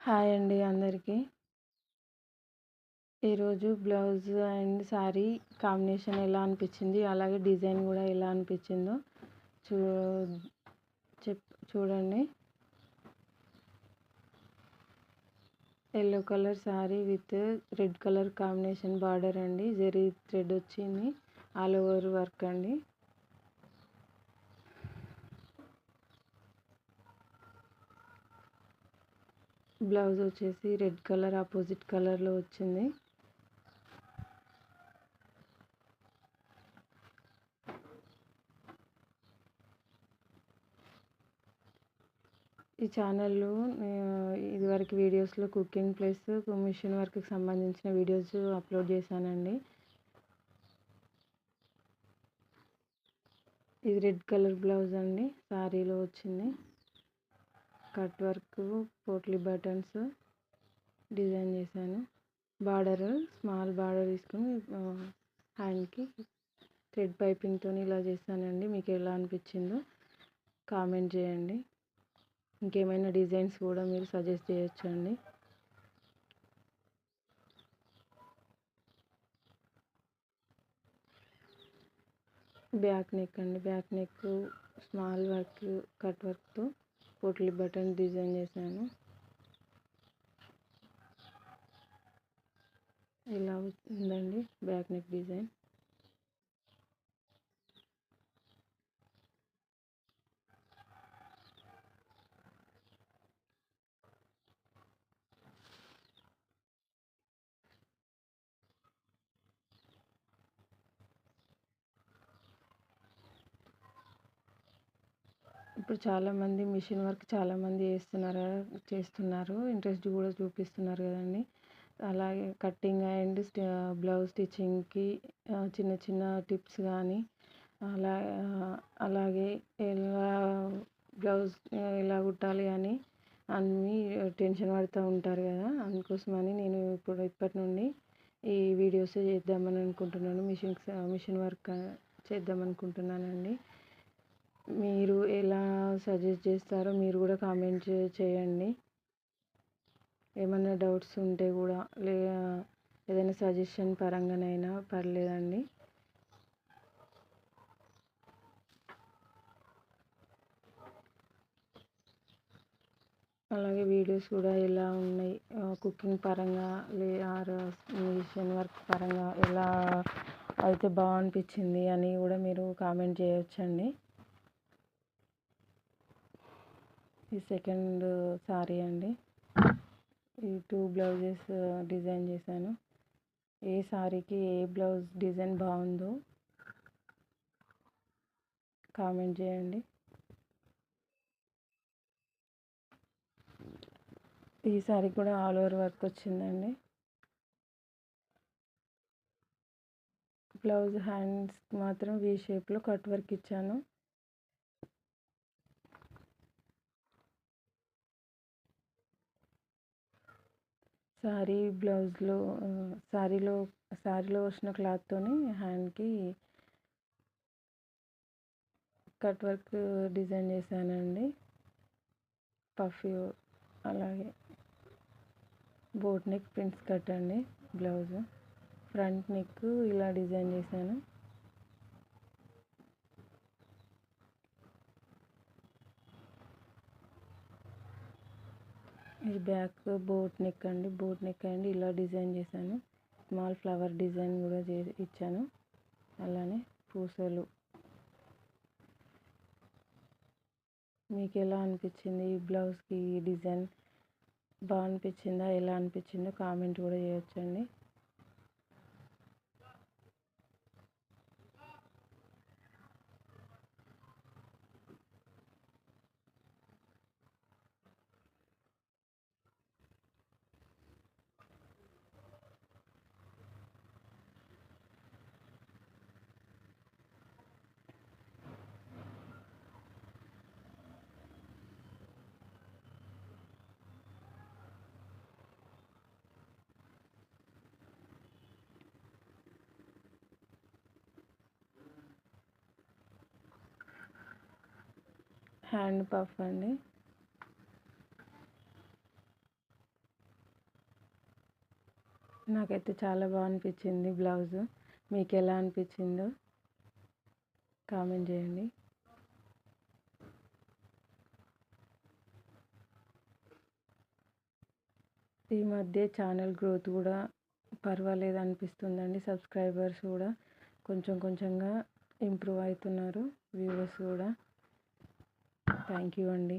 Hi అండి అందరికీ. ఈరోజు బ్లౌజ్ అండ్ శారీ కాంబినేషన్ ఎలా అనిపించింది? అలాగే డిజైన్ కూడా ఎలా అనిపించిందో చూ చెప్ చూడండి. Yellow colour sari with red colour combination border అండి. జరీ థ్రెడ్ వచ్చింది. ఆల్ ఓవర్ వర్క్ అండి. బ్లౌజ్ వచ్చేసి రెడ్ కలర్ ఆపోజిట్ కలర్లో వచ్చింది. ఈ ఛానల్లో ఇదివరకు వీడియోస్లో కుకింగ్ ప్లస్ మిషన్ వర్క్కి సంబంధించిన వీడియోస్ అప్లోడ్ చేశానండి. ఇది రెడ్ కలర్ బ్లౌజ్ అండి శారీలో వచ్చింది. Cut work potli buttons design చేశాను. బార్డర్ స్మాల్ బార్డర్ తీసుకొని హ్యాండ్కి థ్రెడ్ పైపింగ్తో ఇలా చేశానండి మీకు ఎలా అనిపించిందో కామెంట్ చేయండి. ఇంకేమైనా డిజైన్స్ కూడా మీరు సజెస్ట్ చేయొచ్చండి. బ్యాక్ నెక్ అండి. Back neck small work cut వర్క్తో పోట్లీ బటన్ డిజైన్ చేశాను. ఇలా ఉందండి బ్యాక్ నెక్ డిజైన్. ఇప్పుడు చాలామంది మిషన్ వర్క్ చాలామంది చేస్తున్నారు చేస్తున్నారు. ఇంట్రెస్ట్ కూడా చూపిస్తున్నారు కదండి. అలాగే కటింగ్ అండ్ బ్లౌజ్ స్టిచ్చింగ్కి చిన్న చిన్న టిప్స్ కానీ అలా అలాగే ఎలా బ్లౌజ్ ఎలా కుట్టాలి అని అన్నీ టెన్షన్ పడుతూ ఉంటారు కదా. అందుకోసమని నేను ఇప్పుడు ఇప్పటి నుండి ఈ వీడియోస్ చేద్దామని అనుకుంటున్నాను. మిషన్ మిషన్ వర్క్ చేద్దాం అనుకుంటున్నానండి సజెస్ట్ చేస్తారో మీరు కూడా కామెంట్ చేయండి. ఏమైనా డౌట్స్ ఉంటే కూడా లే ఏదైనా సజెషన్ పరంగానైనా పర్లేదండి. అలాగే వీడియోస్ కూడా ఎలా ఉన్నాయి? కుకింగ్ పరంగా లే ఆర్ మిషన్ వర్క్ పరంగా ఎలా అయితే బాగా అనిపించింది అని కూడా మీరు కామెంట్ చేయొచ్చండి. ఈ సెకండ్ సారీ అండి. ఈ టూ బ్లౌజెస్ డిజైన్ చేశాను. ఏ సారీకి ఏ బ్లౌజ్ డిజైన్ బాగుందో కామెంట్ చేయండి. ఈ సారీ కూడా ఆల్ ఓవర్ వర్క్ వచ్చిందండి. బ్లౌజ్ హ్యాండ్స్ మాత్రం వీ షేప్లో కట్ వర్క్ ఇచ్చాను. శారీ బ్లౌజ్లో శారీలో శారీలో వచ్చిన క్లాత్తోని హ్యాండ్కి కట్ వర్క్ డిజైన్ చేశానండి. పఫీ అలాగే బోట్ నెక్ ప్రింట్స్ కట్ అండి బ్లౌజ్. ఫ్రంట్ నెక్ ఇలా డిజైన్ చేశాను. ఇది బ్యాక్ బోట్ నెక్ అండి. బోట్ నెక్ అండి. ఇలా డిజైన్ చేశాను. స్మాల్ ఫ్లవర్ డిజైన్ కూడా చే ఇచ్చాను. అలానే పూసలు. మీకు ఎలా అనిపించింది ఈ బ్లౌజ్కి ఈ డిజైన్? బాగా అనిపించిందా? ఎలా అనిపించిందో కామెంట్ కూడా చేయొచ్చండి. హ్యాండ్ పఫ్ అండి. నాకైతే చాలా బాగా అనిపించింది బ్లౌజ్. మీకు ఎలా అనిపించిందో కామెంట్ చేయండి. ఈ మధ్య ఛానల్ గ్రోత్ కూడా పర్వాలేదు అనిపిస్తుందండి. సబ్స్క్రైబర్స్ కూడా కొంచెం కొంచెంగా ఇంప్రూవ్ అవుతున్నారు. వ్యూవర్స్ కూడా. థ్యాంక్ యూ అండి